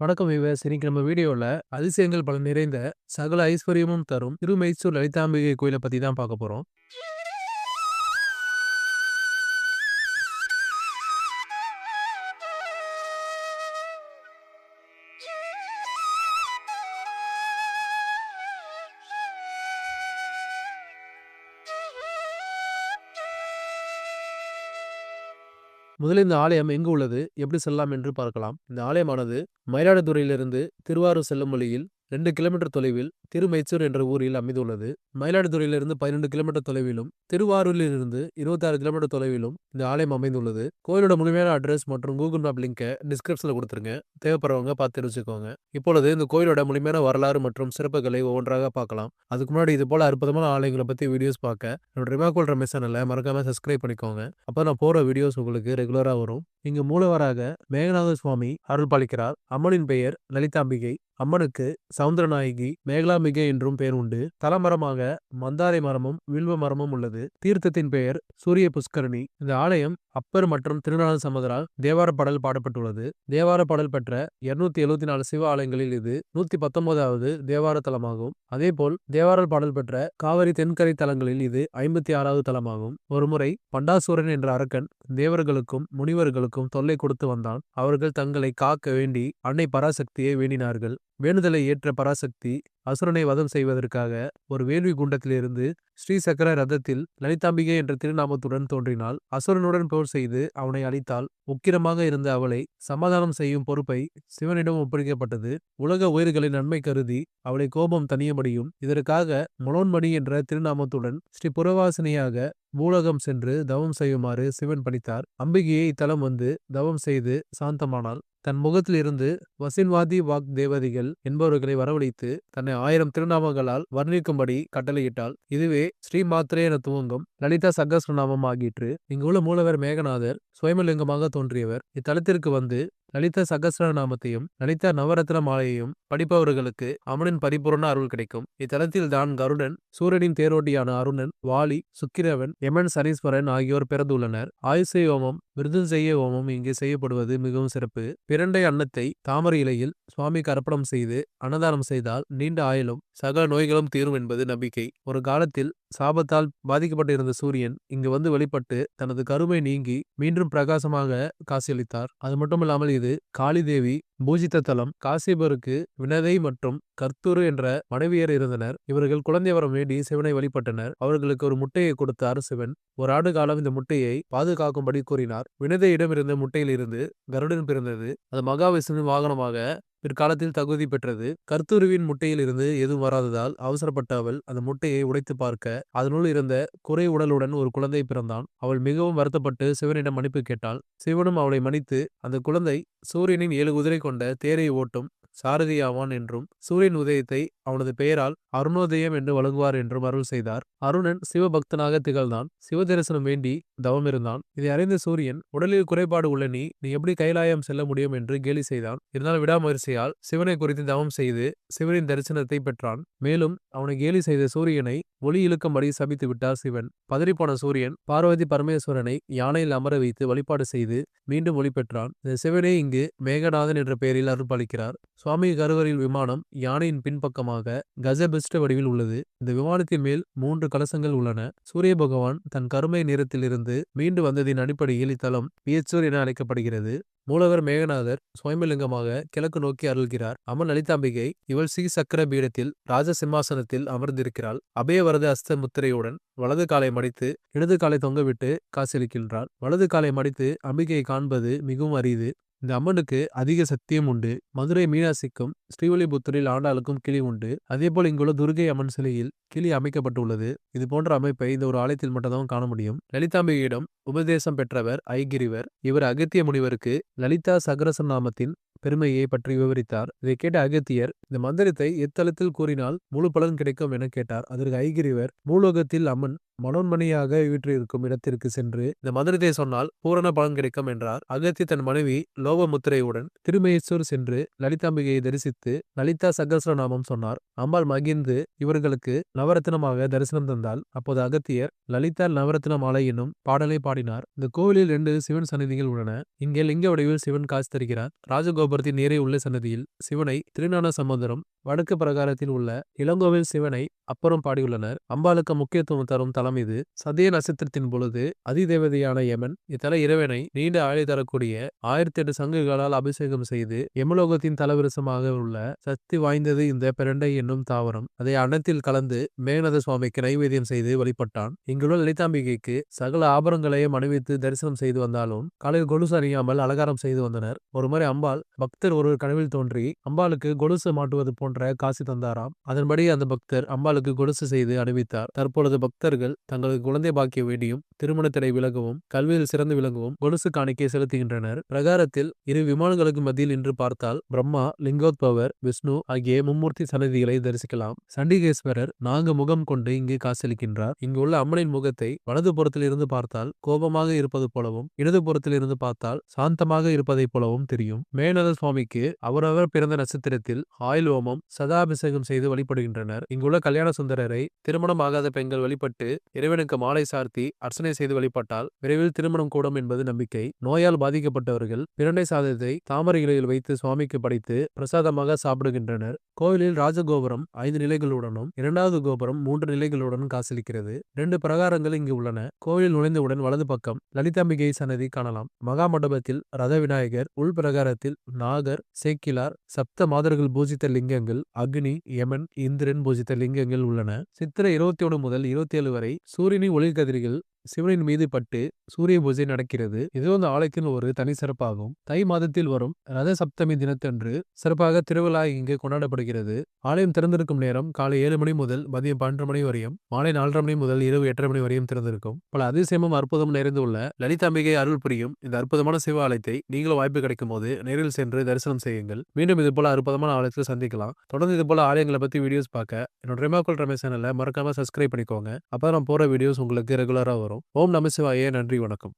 வணக்கம் விவஸ் இன்னைக்கு நம்ம வீடியோவில் அதிசயங்கள் பல நிறைந்த சகல ஐஸ்வர்யமும் தரும் திருமைசூர் லலிதாம்பிகை கோயிலை பற்றி தான் பார்க்க போகிறோம் முதலில் இந்த ஆலயம் எங்கு உள்ளது? எப்படி செல்லலாம் என்று பார்க்கலாம். இந்த ஆலயமானது மயிலாடுதுறையிலிருந்து திருவாரூர் செல்லும் வழியில் ரெண்டு கிலோமீட்டர் தொலைவில் திருமைச்சூர் என்ற ஊரில் அமைந்துள்ளது. மயிலாடுதுறையிலிருந்து பன்னிரண்டு கிலோமீட்டர் தொலைவிலும் திருவாரூரிலிருந்து இருபத்தாறு கிலோமீட்டர் தொலைவிலும் இந்த ஆலயம் அமைந்துள்ளது. கோயிலோட முழுமையான அட்ரஸ் மற்றும் கூகுள் மேப் லிங்கை டிஸ்கிரிப்ஷனில் கொடுத்துருங்க. தேவைப்படுறவங்க பார்த்து தெரிஞ்சுக்கோங்க. இப்பொழுது இந்த கோயிலோட முழுமையான வரலாறு மற்றும் சிறப்புகளை ஒவ்வொன்றாக பார்க்கலாம். அதுக்கு முன்னாடி இது போல அற்புதமான ஆலயங்களை பற்றி வீடியோஸ் பார்க்க என்னோட ரிமாக்கோல் ரமேஷ் சேனலை மறக்காம சப்ஸ்கிரைப் பண்ணிக்கோங்க. அப்போ நான் போகிற வீடியோஸ் உங்களுக்கு ரெகுலராக வரும். இங்கு மூலவராக மேகநாத சுவாமி அருள் பாலிக்கிறார் அம்மனின் பெயர் லலிதாம்பிகை. அம்மனுக்கு சவுந்தரநாயகி மேகலாமிகை என்றும் பெயர் உண்டு. தலமரமாக மந்தாரை மரமும் வில்வ மரமும் உள்ளது. தீர்த்தத்தின் பெயர் சூரிய புஷ்கரணி. இந்த ஆலயம் அப்பர் மற்றும் திருநாள் சமுதரால் தேவார பாடல் பாடப்பட்டுள்ளது. தேவார பாடல் பெற்ற இருநூத்தி எழுபத்தி நாலு சிவ ஆலயங்களில் இது நூத்தி பத்தொன்பதாவது தேவார தலமாகும். அதேபோல் தேவார பாடல் பெற்ற காவிரி தென்கரை தலங்களில் இது ஐம்பத்தி ஆறாவது தலமாகும். ஒருமுறை பண்டாசூரன் என்ற அரக்கன் தேவர்களுக்கும் முனிவர்களுக்கும் தொல்லை கொடுத்து வந்தான். அவர்கள் தங்களை காக்க வேண்டி அன்னை பராசக்தியை வேண்டினார்கள். வேண்டுதலை ஏற்ற பராசக்தி அசுரனை வதம் செய்வதற்காக ஒரு வேள்வி குண்டத்திலிருந்து ஸ்ரீ சக்கர ரதத்தில் லலிதாம்பிகை என்ற திருநாமத்துடன் தோன்றினால் அசுரனுடன் போர் செய்து அவனை அழித்தால் உக்கிரமாக இருந்த அவளை சமாதானம் செய்யும் பொறுப்பை சிவனிடம் ஒப்படைக்கப்பட்டது. உலக உயிர்களின் நன்மை கருதி அவளை கோபம் தனியபடியும் இதற்காக மனோன்மணி என்ற திருநாமத்துடன் ஸ்ரீ புறவாசினியாக பூலகம் சென்று தவம் செய்யுமாறு சிவன் பணித்தார். அம்பிகையை இத்தலம் வந்து தவம் செய்து சாந்தமானாள். தன் முகத்திலிருந்து வசின்வாதி வாக் தேவதிகள் என்பவர்களை வரவழைத்து தன்னை ஆயிரம் திருநாமங்களால் வர்ணிக்கும்படி கட்டளையிட்டாள். இதுவே ஸ்ரீ மாத்திரே என துவங்கும் லலிதா சகஸ்ரநாமம் ஆகிற்று. இங்குள்ள மூலவர் மேகநாதர் சுயமலிங்கமாக தோன்றியவர். இத்தலத்திற்கு வந்து லலிதா சகஸ்ரநாமத்தையும் லலிதா நவரத்ன மாலையையும் படிப்பவர்களுக்கு அமனின் பரிபூர்ண அருள் கிடைக்கும். இத்தலத்தில் தான் கருடன் சூரியனின் தேரோட்டியான அருணன் வாலி சுக்கிரவன் யமன் சனீஸ்வரன் ஆகியோர் பிறந்துள்ளனர். ஆயுசை ஓமம் விருதுஞ்செய்ய ஓமம் இங்கு செய்யப்படுவது மிகவும் சிறப்பு. பிரண்டை அன்னத்தை தாமரை இலையில் சுவாமிக்கு அர்ப்பணம் செய்து அன்னதானம் செய்தால் நீண்ட ஆயுளும் சக நோய்களும் தீரும் என்பது நம்பிக்கை. ஒரு காலத்தில் சாபத்தால் பாதிக்கப்பட்டிருந்த சூரியன் இங்கு வந்து வெளிப்பட்டு தனது கருமை நீங்கி மீண்டும் பிரகாசமாக காசியளித்தார் அது மட்டுமில்லாமல் இது காளி தேவி பூஜித்த தலம் காசிபருக்கு வினதை மற்றும் கர்த்தூரு என்ற மனைவியர் இருந்தனர். இவர்கள் குழந்தை வரம் வேண்டி சிவனை வழிபட்டனர். அவர்களுக்கு ஒரு முட்டையை கொடுத்தார் சிவன். ஒரு ஆண்டு காலம் இந்த முட்டையை பாதுகாக்கும்படி கூறினார். வினதையிடம் இருந்த முட்டையிலிருந்து கருடன் பிறந்தது. அது மகாவிஷ்ணு வாகனமாக பிற்காலத்தில் தகுதி பெற்றது. கர்த்தூருவின் முட்டையில் இருந்து எதுவும் வராததால் அவசரப்பட்ட அவள் அந்த முட்டையை உடைத்து பார்க்க அதனுள் இருந்த குறை உடலுடன் ஒரு குழந்தை பிறந்தான். அவள் மிகவும் வருத்தப்பட்டு சிவனிடம் மன்னிப்பு கேட்டாள். சிவனும் அவளை மன்னித்து அந்த குழந்தை சூரியனின் ஏழு குதிரை கொண்ட தேரை ஓட்டும் சாரதியாவான் என்றும் சூரியன் உதயத்தை அவனது பெயரால் அருணோதயம் என்று வழங்குவார் என்றும் அருள் செய்தார். அருணன் சிவபக்தனாக திகழ்ந்தான். சிவதரிசனம் வேண்டி தவம் இருந்தான். இதை அறிந்த சூரியன் உடலில் குறைபாடு உள்ள நீ நீ எப்படி கைலாயம் செல்ல முடியும்? என்று கேலி செய்தான். இருந்தால் விடாமுயற்சியால் சிவனை குறித்து தவம் செய்து சிவனின் தரிசனத்தை பெற்றான். மேலும் அவனை கேலி செய்த சூரியனை ஒளி இழுக்கும்படி சபித்து விட்டார் சிவன். பதறிப்போன சூரியன் பார்வதி பரமேஸ்வரனை யானையில் அமர வைத்து வழிபாடு செய்து மீண்டும் ஒளி பெற்றான். இந்த சிவனே இங்கு மேகநாதன் என்ற பெயரில் அருள்பளிக்கிறார் சுவாமி கருவறையில் விமானம் யானையின் பின்பக்கமாக கஜபிஷ்ட வடிவில் உள்ளது. இந்த விமானத்தின் மேல் மூன்று கலசங்கள் உள்ளன. சூரிய பகவான் தன் கருமை நிறத்திலிருந்து மீண்டு வந்ததின் அடிப்படையில் இத்தலம் பியச்சூர் என அழைக்கப்படுகிறது. மூலவர் மேகநாதர் சுயம்பலிங்கமாக கிழக்கு நோக்கி அருள்கிறார். அம்மன் லலிதாம்பிகை இவள் ஸ்ரீ சக்கர பீடத்தில் ராஜ சிம்மாசனத்தில் அமர்ந்திருக்கிறாள். அபயவரத அஸ்த முத்திரையுடன் வலது காலை மடித்து இடது காலை தொங்கவிட்டு காசளிக்கின்றாள் வலது காலை மடித்து அம்பிகையை காண்பது மிகவும் அரிது. இந்த அம்மனுக்கு அதிக சக்தியும் உண்டு. மதுரை மீனாட்சிக்கும் ஸ்ரீவல்லிபுத்தூரில் ஆண்டாளுக்கும் கிளி உண்டு. அதேபோல் இங்குள்ள துர்கை அம்மன் சிலையில் கிளி அமைக்கப்பட்டுள்ளது. இது போன்ற அமைப்பை இந்த ஒரு ஆலயத்தில் மட்டும்தான் காண முடியும். லலிதாம்பிகையிடம் உபதேசம் பெற்றவர் ஐகிரிவர். இவர் அகத்திய முனிவருக்கு லலிதா சகரச நாமத்தின் பெருமையை பற்றி விவரித்தார். இதை கேட்ட அகத்தியர் இந்த மந்திரத்தை எத்தளத்தில் கூறினால் முழு பலன் கிடைக்கும் என கேட்டார். அதற்கு ஐகிரிவர் மூலோகத்தில் அம்மன் மனோன்மணியாக வீற்றிருக்கும் இடத்திற்கு சென்று இந்த மந்திரத்தை சொன்னால் பூரண பலன் கிடைக்கும் என்றார். அகத்தி தன் மனைவி லோபமுத்திரையுடன் திருமேசூர் சென்று லலிதாம்பிகையை தரிசித்து லலிதா சகசரநாமம் சொன்னார். அம்பாள் மகிழ்ந்து இவர்களுக்கு நவரத்னமாக தரிசனம் தந்தால் அப்போது அகத்தியர் லலிதா நவரத்ன மாலை என்னும் பாடலை பாடினார். இந்த கோவிலில் ரெண்டு சிவன் சன்னதிகள் உள்ளன. இங்கே லிங்க வடிவில் சிவன் காசு தருகிறார். ராஜகோபுரத்தின் நேரே உள்ள சன்னதியில் சிவனை திருஞான சமுதிரம் வடக்கு பிரகாரத்தில் உள்ள இளங்கோவில் சிவனை அப்புறம் பாடியுள்ளனர். அம்பாளுக்கு முக்கியத்துவம் தரும் தலம் இது. சதிய நட்சத்திரத்தின் பொழுது அதிதேவதையான யமன் இத்தல இறைவனை நீண்ட ஆழி தரக்கூடிய ஆயிரத்தி எட்டு சங்குகளால் அபிஷேகம் செய்து எமலோகத்தின் தலவிரசமாக உள்ள சக்தி வாய்ந்தது இந்த பிரண்டை என்னும் தாவரம். அதை அன்னத்தில் கலந்து மேகநாத சுவாமிக்கு நைவேத்தியம் செய்து வழிபட்டான். இங்குள்ள லலிதாம்பிகைக்கு சகல ஆபரங்களையும் அணிவித்து தரிசனம் செய்து வந்தாலும் காலையில் கொலுசு அணியாமல் அலங்காரம் செய்து வந்தனர். ஒருமுறை அம்பாள் பக்தர் ஒருவர் கனவில் தோன்றி அம்பாளுக்கு கொலுசு மாட்டுவது போன்ற காசி தந்தாராம். அதன்படி அந்த பக்தர் அம்பாளுக்கு கொலுசு செய்து அணிவித்தார். தற்பொழுது பக்தர்கள் தங்களது குழந்தை பாக்கிய வேண்டியும் திருமண தடை விலகவும் கல்வியில் சிறந்து விளங்கவும் கொலுசு காணிக்கை செலுத்துகின்றனர். பிரகாரத்தில் இரு விமானங்களுக்கு மத்தியில் இன்று பார்த்தால் பிரம்மா லிங்கோத்பவர் விஷ்ணு ஆகிய மும்மூர்த்தி சன்னதிகளை தரிசிக்கலாம். சண்டிகேஸ்வரர் நான்கு முகம் கொண்டு இங்கு காசளிக்கின்றார் இங்கு உள்ள அம்மனின் முகத்தை வலது புறத்தில் இருந்து பார்த்தால் கோபமாக இருப்பது போலவும் இடது புறத்தில் இருந்து பார்த்தால் சாந்தமாக இருப்பதைப் போலவும் தெரியும். மேனத சுவாமிக்கு அவரவர் பிறந்த நட்சத்திரத்தில் ஆயுள் ஹோமம் சதாபிஷேகம் செய்து வழிபடுகின்றனர். இங்குள்ள கல்யாண சுந்தரரை திருமணம் ஆகாத பெண்கள் வழிபட்டு இறைவனுக்கு மாலை சார்த்தி அர்ச்சனை செய்து வழிபட்டால் விரைவில் திருமணம் கூடும் என்பது நம்பிக்கை. நோயால் பாதிக்கப்பட்டவர்கள் பிரண்டை சாதத்தை தாமரை இலையில் வைத்து சுவாமிக்கு படைத்து பிரசாதமாக சாப்பிடுகின்றனர். கோவிலில் ராஜகோபுரம் ஐந்து நிலைகளுடனும் இரண்டாவது கோபுரம் மூன்று நிலைகளுடனும் காசலிக்கிறது இரண்டு பிரகாரங்கள் இங்கு உள்ளன. கோவிலில் நுழைந்தவுடன் வலது பக்கம் லலிதாம்பிகை சன்னதி காணலாம். மகா மண்டபத்தில் ரத விநாயகர் உள் பிரகாரத்தில் நாகர் சேக்கிலார் சப்த மாதர்கள் பூஜித்த லிங்கங்கள் அக்னி யமன் இந்திரன் பூஜித்த லிங்கங்கள் உள்ளன. சித்திரை இருபத்தி ஒன்று முதல் இருபத்தி ஏழு வரை சூரியனின் ஒளிர்கதிர்கள் சிவனின் மீது பட்டு சூரிய பூஜை நடக்கிறது. இது அந்த ஆலயத்தின் ஒரு தனி சிறப்பாகும். தை மாதத்தில் வரும் ரத சப்தமி தினத்தன்று சிறப்பாக திருவிழா இங்கு கொண்டாடப்படுகிறது. ஆலயம் திறந்திருக்கும் நேரம் காலை ஏழு மணி முதல் மதியம் பன்னெண்டு மணி வரையும் மாலை நாலரை மணி முதல் இரவு எட்டரை மணி வரையும் திறந்திருக்கும். பல அதிசயமும் அற்புதம் நிறைந்துள்ள லலிதாம்பிகை அருள் புரியும் இந்த அற்புதமான சிவ ஆலயத்தை நீங்களும் வாய்ப்பு கிடைக்கும் போது நேரில் சென்று தரிசனம் செய்யுங்கள். மீண்டும் இது போல அற்புதமான ஆலயத்தில் சந்திக்கலாம். தொடர்ந்து இது போல ஆலயங்களை பத்தி வீடியோஸ் பார்க்க என்னோட ரெமாக்கோல் ரமேஷ் சேனலை மறக்காம சப்ஸ்கிரைப் பண்ணிக்கோங்க. அப்போ நான் போற வீடியோஸ் உங்களுக்கு ரெகுலரா வரும். ஓம் நமசிவாயே. நன்றி. வணக்கம்.